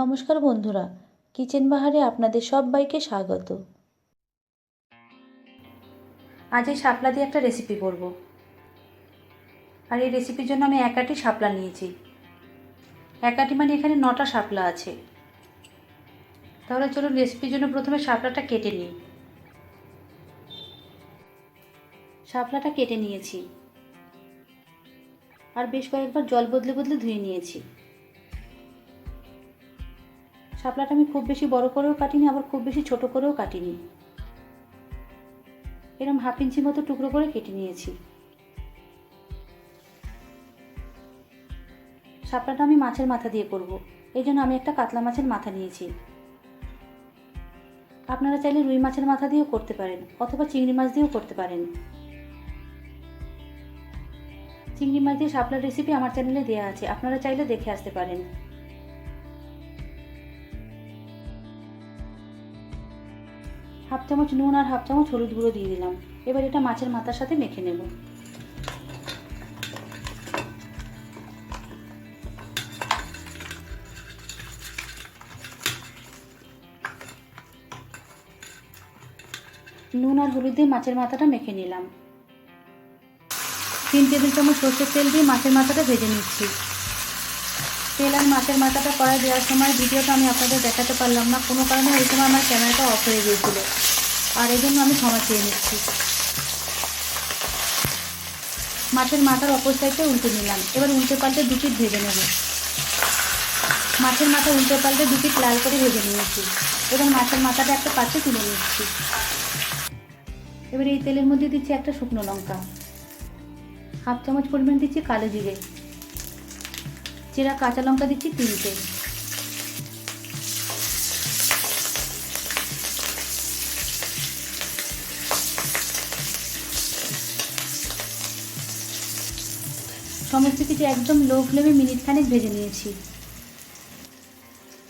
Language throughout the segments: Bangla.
নমস্কার বন্ধুরা, কিচেন বাহারে আপনাদের সবাইকে স্বাগত। আজ এই শাপলা দিয়ে একটা রেসিপি করব। আর এই রেসিপির জন্য আমি একাটি শাপলা নিয়েছি। একাটি মানে এখানে নটা শাপলা আছে। তাহলে চলুন রেসিপির জন্য প্রথমে শাপলাটা কেটে নিই। শাপলাটা কেটে নিয়েছি। আর বেশ কয়েকবার জল বদলে বদলে ধুয়ে নিয়েছি। শাপলাটা আমি খুব বেশি বড় করেও কাটিনি, আবার খুব বেশি ছোট করেও কাটিনি। এরকম হাফ ইঞ্চি মতো টুকরো করে কেটে নিয়েছি। শাপলাটা আমি মাছের মাথা দিয়ে করব, এই জন্য আমি একটা কাতলা মাছের মাথা নিয়েছি। আপনারা চাইলে রুই মাছের মাথা দিয়েও করতে পারেন, অথবা চিংড়ি মাছ দিয়েও করতে পারেন। চিংড়ি মাছ দিয়ে শাপলার রেসিপি আমার চ্যানেলে দেওয়া আছে, আপনারা চাইলে দেখে আসতে পারেন। হাফ চামচ নুন আর হাফ চামচ হলুদ গুঁড়ো দিয়ে দিলাম। এবার এটা মাছের মাথার সাথে মেখে নেব। নুন আর হলুদ দিয়ে মাছের মাথাটা মেখে নিলাম। তিন টেবিল চামচ সর্ষের তেল দিয়ে মাছের মাথাটা ভেজে নিচ্ছি। তেল মাছের মাথাটা কড়াই দেওয়ার সময় ভিডিওটা আমি আপনাদের দেখাতে পারলাম না। কোনো কারণে ওই সময় আমার ক্যামেরাটা অফ হয়ে গিয়েছিল। আর এই জন্য আমি ক্ষমা চেয়ে নিচ্ছি। মাছের মাথার অপর উল্টে নিলাম। এবার উল্টে পাল্টে দু পিঠ ভেজে নেব। মাছের মাথা উল্টে পাল্টে দু পিঠ লাল করে ভেজে নিয়েছি। এবার মাছের মাথাটা একটা পাত্রে তুলে নিচ্ছি। এবার এই তেলের মধ্যে দিচ্ছি একটা শুকনো লঙ্কা। হাফ চামচ পরিমাণ দিচ্ছি কালো জিরে। চেরা কাঁচা লঙ্কা দিচ্ছি তিনটে। সমস্ত কিছু একদম লো ফ্লেমে মিনিট খানেক ভেজে নিয়েছি।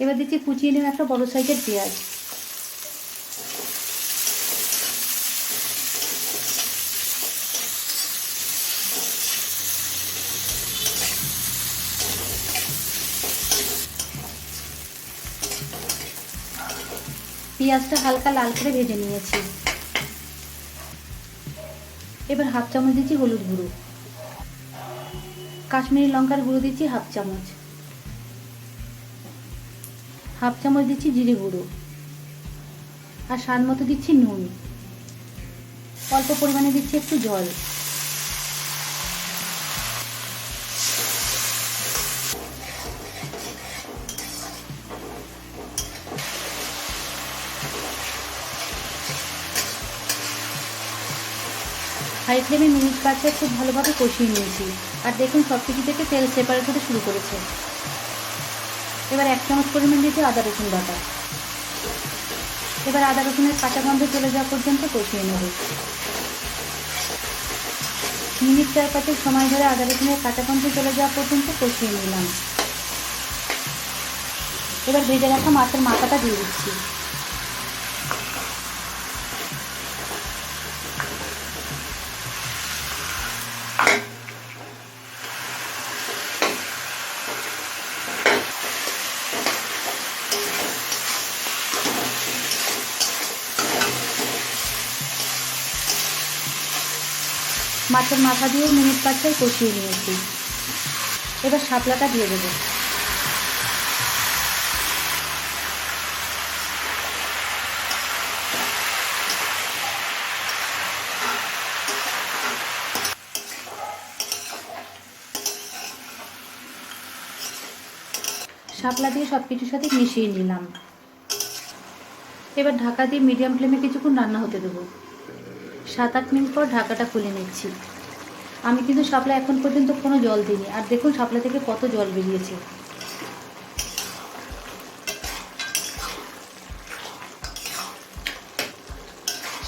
এবার দিচ্ছি কুচিয়ে নেওয়া একটা বড় সাইজের পেঁয়াজ। পেঁয়াজটা হালকা লাল করে ভেজে নিয়েছি। এবার হাফ চামচ দিচ্ছি হলুদ গুঁড়ো। কাশ্মীরি লঙ্কার গুঁড়ো দিচ্ছি হাফ চামচ। হাফ চামচ দিচ্ছি জিরে গুঁড়ো। আর স্বাদ মতো দিচ্ছি নুন। অল্প পরিমাণে দিচ্ছি একটু জল। হাই ফ্লেমে মিনিট পাঁচে খুব ভালোভাবে কষিয়ে নিয়েছি। আর দেখুন, সব কিছু থেকে তেল সেপারেট হতে শুরু করেছে। এবার এক চামচ পরিমাণ দিয়েছি আদা রসুন বাটা। এবার আদা রসুনের কাঁচা গন্ধ চলে যাওয়া পর্যন্ত কষিয়ে নেব। মিনিট চার পাঁচের সময় ধরে আদা রসুনের কাঁচা গন্ধ চলে যাওয়া পর্যন্ত কষিয়ে নিলাম। এবার ভেজে রাখা মাছের মাথাটা দিয়ে দিচ্ছি। মাছের মাথা দিয়ে মিনিট পাঁচটাই কষিয়ে নিয়েছি। এবার শাপলাটা দিয়ে দেবো। শাপলা দিয়ে সব কিছুর সাথে মিশিয়ে নিলাম। এবার ঢাকা দিয়ে মিডিয়াম ফ্লেমে কিছুক্ষণ রান্না হতে দেবো। সাত আট মিনিট পর ঢাকাটা খুলে নিচ্ছি। আমি কিন্তু শাপলা এখন পর্যন্ত কোনো জল দিইনি। আর দেখুন শাপলা থেকে কত জল বেরিয়েছে।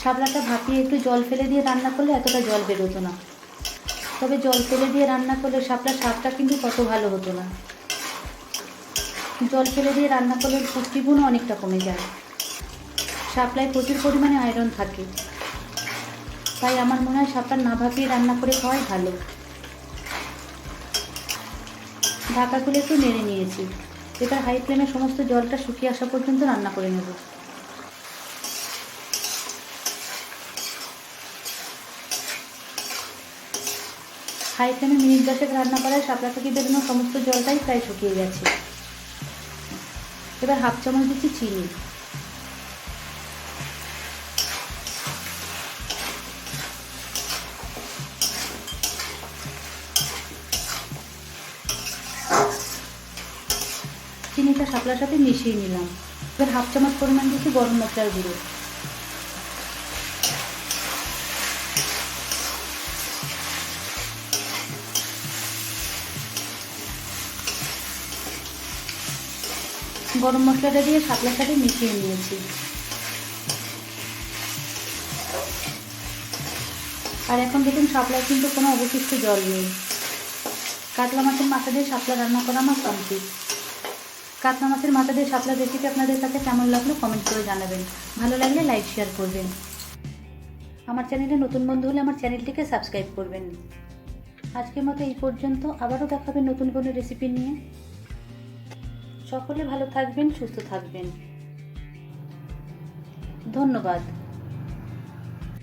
শাপলাটা ভাপিয়ে একটু জল ফেলে দিয়ে রান্না করলে এতটা জল বেরোতো না। তবে জল ফেলে দিয়ে রান্না করলে শাপলার স্বাদটা কিন্তু কত ভালো হতো না। জল ফেলে দিয়ে রান্না করলে পুষ্টিগুণও অনেকটা কমে যায়। শাপলায় প্রচুর পরিমাণে আয়রন থাকে। তাই আমার মনে হয় শাপলা না ভাপিয়ে রান্না করে খাওয়াই ভালো। ঢাকা খুলে একটু নেড়ে নিয়েছি। এবার হাই ফ্লেমে সমস্ত জলটা শুকিয়ে আসা পর্যন্ত রান্না করে নেব। হাই ফ্লেমে মিনিট দশেক রান্না করায় শাপলা থেকে বেরোনো সমস্ত জলটাই প্রায় শুকিয়ে গেছে। এবার হাফ চামচ দিচ্ছি চিনি। চিনিটা শাপলার সাথে মিশিয়ে নিলাম। এবার হাফ চামচ পরিমাণ দিচ্ছি গরম মশলার গুঁড়ো। গরম মশলাটা দিয়ে শাপলার সাথে মিশিয়ে নিয়েছি। আর এখন দেখুন শাপলায় কিন্তু কোনো অবশিষ্ট জল নেই। কাতলা মাছের মাথা দিয়ে শাপলা রান্না করা আমার কমপ্লিট কাতলা মাছের মাথা দিয়ে শাপলা রেসিপি আপনাদের কাছে কেমন লাগল কমেন্ট করে জানাবেন। ভালো লাগলে লাইক শেয়ার করবেন। আমার চ্যানেলে নতুন বন্ধু হলে আমার চ্যানেলটিকে সাবস্ক্রাইব করবেন। আজকের মতো এই পর্যন্ত, আবারও দেখাবেন নতুন কোনো রেসিপি নিয়ে। সকলে ভালো থাকবেন, সুস্থ থাকবেন। ধন্যবাদ।